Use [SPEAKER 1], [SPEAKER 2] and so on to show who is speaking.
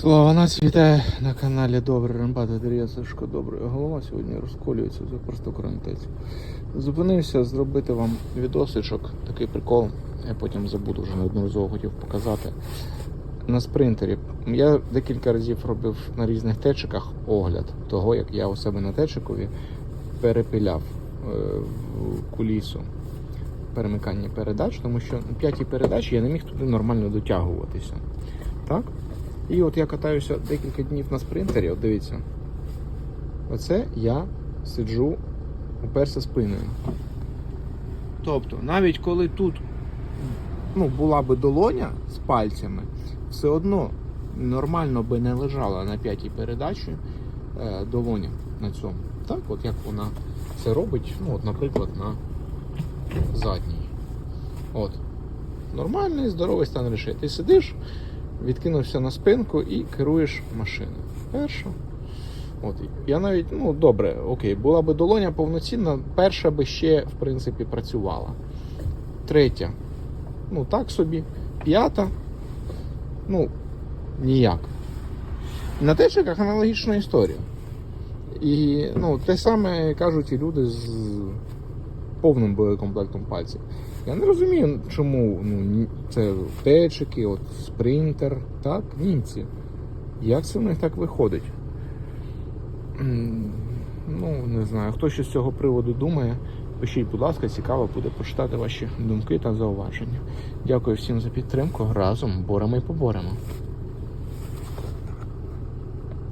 [SPEAKER 1] Слава нас вітає на каналі Добрий Рембат Андрія Сашко Добрий голова. Сьогодні розколюється за просто коронтець. Зупинився зробити вам відосичок, такий прикол. Я потім забуду, вже неодноразово хотів показати. На спринтері. Я декілька разів робив на різних течиках огляд того, як я у себе на течикові перепиляв е, в кулісу перемикання передач, тому що на п'ятій передачі я не міг туди нормально дотягуватися. Так? І от я катаюся декілька днів на спринтері, от дивіться. Оце я сиджу, уперся спиною. Тобто, навіть коли тут ну, була би долоня з пальцями, все одно нормально би не лежала на п'ятій передачі е, долоня на цьому. Так, от як вона це робить, ну, от, наприклад, на задній. От. Нормальний, здоровий стан речей. Ти сидиш, відкинувся на спинку і керуєш машиною. Перша. От. Я навіть, ну добре, окей, була би долоня повноцінна, перша би ще, в принципі, працювала. Третя. Ну, так собі. П'ята. Ну, ніяк. На течиках аналогічна історія. І ну, те саме кажуть і люди з повним боєкомплектом пальців. Я не розумію, чому ну, це течики, от спринтер, так, німці. Як це в них так виходить? Ну, не знаю. Хто ще з цього приводу думає, пишіть, будь ласка, цікаво буде почитати ваші думки та зауваження. Дякую всім за підтримку. Разом боремо і поборемо.